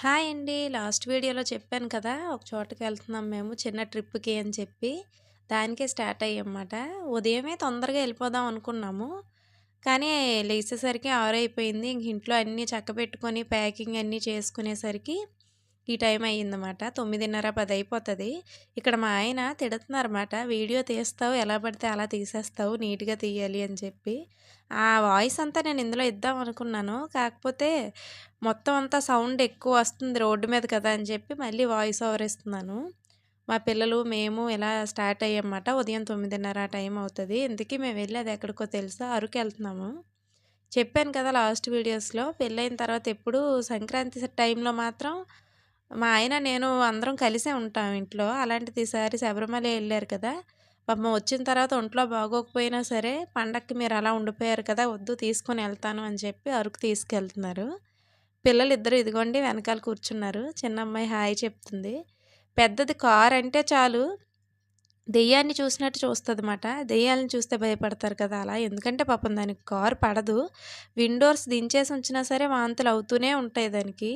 Hi అండి. Last వీడియోలో చెప్పాను కదా! ఒక చోటకి వెళ్తున్నాం మేము చిన్న ట్రిప్‌కి అని చెప్పి. దానికే స్టార్ట్ అయ్యమాట ఉదయమే తొందరగా వెళ్ళిపోదాం అనుకున్నాము. కానీ లేచేసరికి 6 అయిపోయింది. ఇంక ఇంట్లో అన్నీ చక్కబెట్టుకొని ప్యాకింగ్ అన్నీ చేసుకునేసరికి ఈ టైం అయ్యిందన్నమాట. తొమ్మిదిన్నర పది అయిపోతుంది ఇక్కడ మా ఆయన తిడుతున్నారన్నమాట. వీడియో తీస్తావు ఎలా పడితే అలా తీసేస్తావు నీట్‌గా తీయాలి అని చెప్పి. ఆ వాయిస్ అంతా నేను ఇందులో ఇద్దాం అనుకున్నాను. కాకపోతే మొత్తం అంతా సౌండ్ ఎక్కువ వస్తుంది రోడ్డు మీద కదా అని చెప్పి మళ్ళీ వాయిస్ ఓవర్ ఇస్తున్నాను. మా పిల్లలు, మేము ఇలా స్టార్ట్ అయ్యామన్నమాట. ఉదయం 9:30 ఆ టైం అవుతుంది ఇంతకీ మేము వెళ్ళేది ఎక్కడికో తెలుసా? అరకు వెళ్తున్నాము చెప్పాను కదా లాస్ట్ వీడియోస్‌లో పెళ్ళైన తర్వాత ఎప్పుడూ సంక్రాంతి టైంలో మాత్రం మా ఆయన, నేను అందరం కలిసే ఉంటాం ఇంట్లో. అలాంటిది ఈసారి శబరిమల వెళ్ళారు కదా! పాపం వచ్చిన తర్వాత ఒంట్లో బాగోకపోయినా సరే పండక్కి మీరు అలా ఉండిపోయారు కదా! వద్దు తీసుకొని వెళ్తాను అని చెప్పి అరకు తీసుకెళ్తున్నారు. పిల్లలిద్దరూ ఇదిగోండి వెనకాల కూర్చున్నారు. చిన్న అమ్మాయి హాయ్ చెప్తుంది. పెద్దది కార్ అంటే చాలు దెయ్యాన్ని చూసినట్టు చూస్తుంది చూస్తదన్నమాట. దెయ్యాలను చూస్తే భయపడతారు కదా! అలా. ఎందుకంటే పాపం దానికి కారు పడదు. విండోర్స్ దించేసి ఉంచినా సరే వాంతులు అవుతూనే ఉంటాయి దానికి.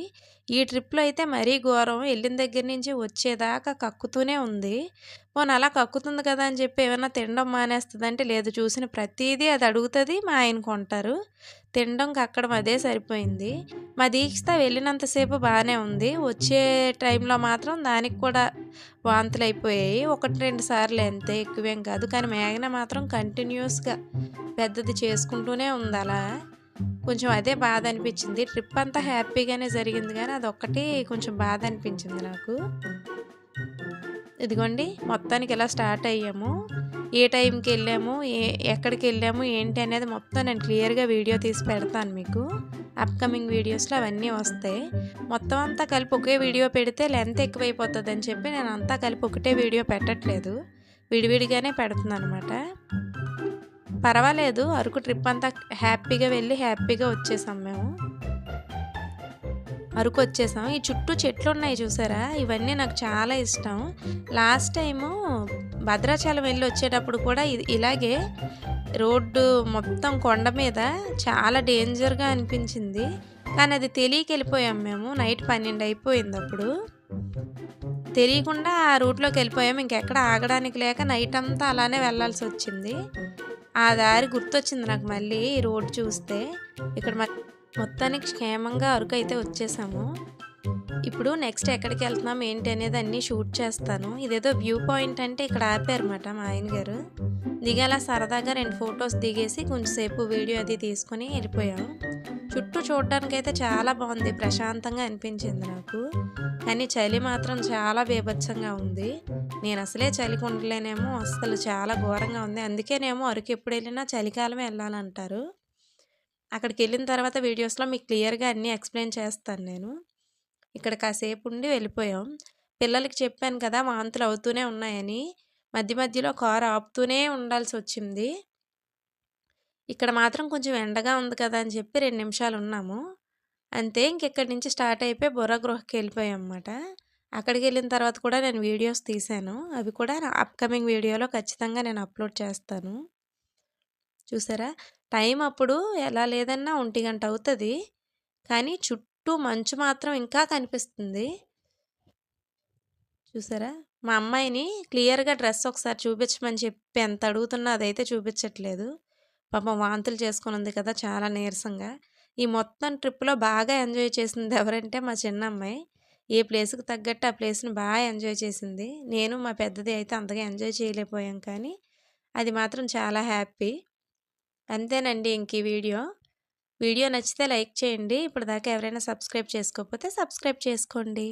ఈ ట్రిప్‌లో అయితే మరీ ఘోరం. వెళ్ళిన దగ్గర నుంచి వచ్చేదాకా కక్కుతూనే ఉంది. పోను అలా కక్కుతుంది కదా అని చెప్పి ఏమైనా తినడం మానేస్తదంటే లేదు. చూసిన ప్రతీదీ అది అడుగుతుంది మా ఆయన కొంటారు. తినడం, కక్కడం అదే సరిపోయింది. మా దీక్షిత వెళ్ళినంత సేపు బానే ఉంది. వచ్చే టైంలో మాత్రం దానికి కూడా వాంతులయిపోయాయి. 1, 2 సార్లే అంతే ఎక్కువేం కాదు. కానీ మేఘన మాత్రం కంటిన్యూయస్‌గా పెద్దది చేసుకుంటూనే ఉంది అలా. కొంచెం అదే బాధ అనిపించింది. ట్రిప్ అంతా హ్యాపీగానే జరిగింది గానీ అదొక్కటి కొంచెం బాధ అనిపించింది నాకు. ఇదిగోండి మొత్తానికి ఇలా స్టార్ట్ అయ్యాము. ఏ టైంకి వెళ్ళాము ఏ ఎక్కడికి వెళ్ళాము ఏంటి అనేది మొత్తం నేను క్లియర్‌గా వీడియో తీసి పెడతాను మీకు. అప్‌కమింగ్ వీడియోస్‌లో అవన్నీ వస్తాయి. మొత్తం అంతా కలిపి ఒకే వీడియో పెడితే లెంత్ ఎక్కువైపోతదని చెప్పి నేను అంతా కలిపి ఒకటే వీడియో పెట్టట్లేదు. విడివిడిగానే పెడుతుందనమాట పర్వాలేదు అరకు ట్రిప్ అంతా హ్యాపీగా వెళ్ళి హ్యాపీగా వచ్చేసాం మేము. అరకు వచ్చేసాం. ఈ చుట్టూ చెట్లు ఉన్నాయి చూసారా? ఇవన్నీ నాకు చాలా ఇష్టం. లాస్ట్ టైము భద్రాచలం వెళ్ళి వచ్చేటప్పుడు కూడా ఇలాగే రోడ్డు మొత్తం కొండ మీద చాలా డేంజర్‌గా అనిపించింది. కానీ అది తెలియక వెళ్ళిపోయాం మేము. నైట్ 12 అయిపోయింది అప్పుడు. తెలియకుండా ఆ రూట్‌లోకి వెళ్ళిపోయాం ఇంకెక్కడ ఆగడానికి లేక నైట్ అంతా అలానే వెళ్ళాల్సి వచ్చింది ఆ దారి గుర్తొచ్చింది నాకు మళ్ళీ ఈ రోడ్ చూస్తే. ఇక్కడ మ మొత్తానికి క్షేమంగా అరకు అయితే వచ్చేసాము. ఇప్పుడు నెక్స్ట్ ఎక్కడికి వెళ్తున్నాం ఏంటి అనేది అన్నీ షూట్ చేస్తాను. ఇదేదో వ్యూ పాయింట్ అంటే ఇక్కడ ఆపారన్నమాట మా ఆయన గారు. దిగేలా సరదాగా రెండు ఫొటోస్ దిగేసి కొంచెంసేపు వీడియో అది తీసుకొని వెళ్ళిపోయాం చుట్టూ చూడడానికైతే చాలా బాగుంది ప్రశాంతంగా అనిపించింది నాకు. కానీ చలి మాత్రం చాలా బీభత్సంగా ఉంది. నేను అసలే చలికి ఉండలేనేమో అస్సలు చాలా ఘోరంగా ఉంది. అందుకేనేమో అరకు ఎప్పుడెళ్ళినా చలికాలమే అక్కడికి అక్కడికెళ్ళిన తర్వాత వీడియోస్‌లో మీకు క్లియర్‌గా అన్నీ ఎక్స్‌ప్లెయిన్ చేస్తాను నేను. ఇక్కడ కాసేపు ఉండి వెళ్ళిపోయాం. పిల్లలకి చెప్పాను కదా! వాంతులు అవుతూనే ఉన్నాయని. మధ్య మధ్యలో కారు ఆపుతూనే ఉండాల్సి వచ్చింది ఇక్కడ మాత్రం కొంచెం ఎండగా ఉంది కదా అని చెప్పి రెండు నిమిషాలు ఉన్నాము. అంతే ఇంకెక్కడి నుంచి స్టార్ట్ అయిపోయి బొర్రా గృహకి అక్కడికి వెళ్ళిన తర్వాత కూడా నేను వీడియోస్ తీశాను. అవి కూడా అప్‌కమింగ్ వీడియోలో ఖచ్చితంగా నేను అప్‌లోడ్ చేస్తాను. చూసారా? టైం అప్పుడు ఎలా లేదన్నా ఒంటి గంట అవుతుంది కానీ చుట్టూ మంచు మాత్రం ఇంకా కనిపిస్తుంది. చూసారా? మా అమ్మాయిని క్లియర్‌గా డ్రెస్ ఒకసారి చూపించమని చెప్పి ఎంత అడుగుతున్నా అదైతే చూపించట్లేదు. పాపం వాంతులు చేసుకుని ఉంది కదా! చాలా నీరసంగా. ఈ మొత్తం ట్రిప్‌లో బాగా ఎంజాయ్ చేసింది ఎవరంటే మా చిన్న అమ్మాయి ఏ ప్లేస్‌కి తగ్గట్టు ఆ ప్లేస్‌ని బాగా ఎంజాయ్ చేసింది. నేను మా పెద్దది అయితే అంతగా ఎంజాయ్ చేయలేకపోయాం కానీ అది మాత్రం చాలా హ్యాపీ. అంతేనండి ఇంక ఈ వీడియో. వీడియో నచ్చితే లైక్ చేయండి. ఇప్పటిదాకా ఎవరైనా సబ్స్క్రైబ్ చేసుకోకపోతే సబ్స్క్రైబ్ చేసుకోండి.